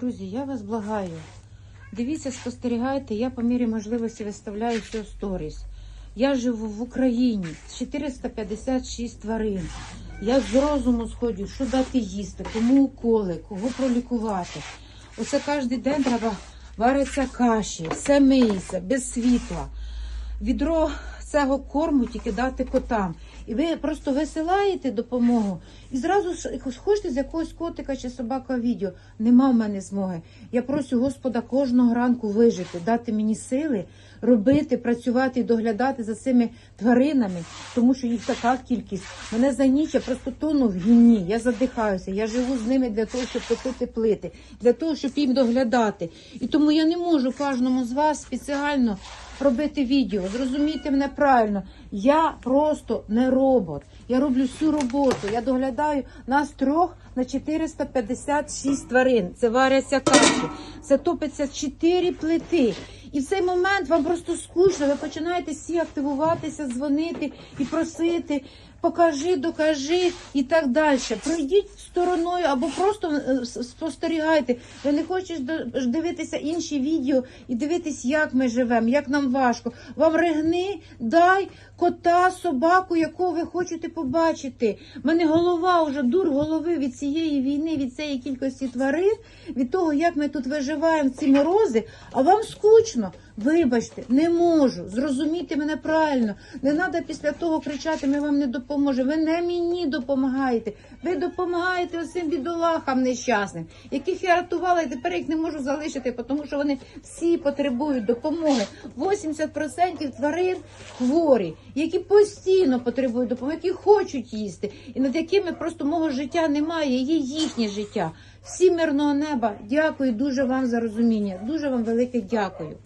Друзі, я вас благаю. Дивіться, спостерігайте, я по мірі можливості виставляю все сторіс. Я живу в Україні, 456 тварин. Я з розуму сходжу, що дати їсти, кому уколи, кого пролікувати. Оце кожен день треба вариться каші, все миється, без світла. Відро цього корму тільки дати котам. І ви просто висилаєте допомогу і зразу ж хочете з якогось котика чи собака відео. Нема в мене змоги. Я прошу Господа кожного ранку вижити, дати мені сили робити, працювати і доглядати за цими тваринами, тому що їх така кількість. Мене за ніч я просто тону в гімні, я задихаюся. Я живу з ними для того, щоб топити плити, для того, щоб їм доглядати. І тому я не можу кожному з вас спеціально робити відео. Зрозумійте мене правильно. Я просто не робот. Я роблю всю роботу. Я доглядаю нас трьох на 456 тварин. Це варяться каші, це топиться 4 плити. І в цей момент вам просто скучно. Ви починаєте всі активуватися, дзвонити і просити. Покажи, докажи і так далі. Пройдіть стороною або просто е, спостерігайте. Ви не хочете дивитися інші відео і дивитись, як ми живемо, як нам важко. Вам ригни, дай кота, собаку, яку ви хочете побачити. У мене голова вже дур голови від цієї війни, від цієї кількості тварин, від того, як ми тут виживаємо ці морози, а вам скучно. Вибачте, не можу. Зрозумійте мене правильно. Не треба після того кричати, ми вам не допоможемо. Ви не мені допомагаєте. Ви допомагаєте оцим бідолахам нещасним, яких я рятувала, і тепер їх не можу залишити, тому що вони всі потребують допомоги. 80% тварин хворі, які постійно потребують допомоги, які хочуть їсти, і над якими просто мого життя немає, є їхнє життя. Всім мирного неба. Дякую дуже вам за розуміння. Дуже вам велике дякую.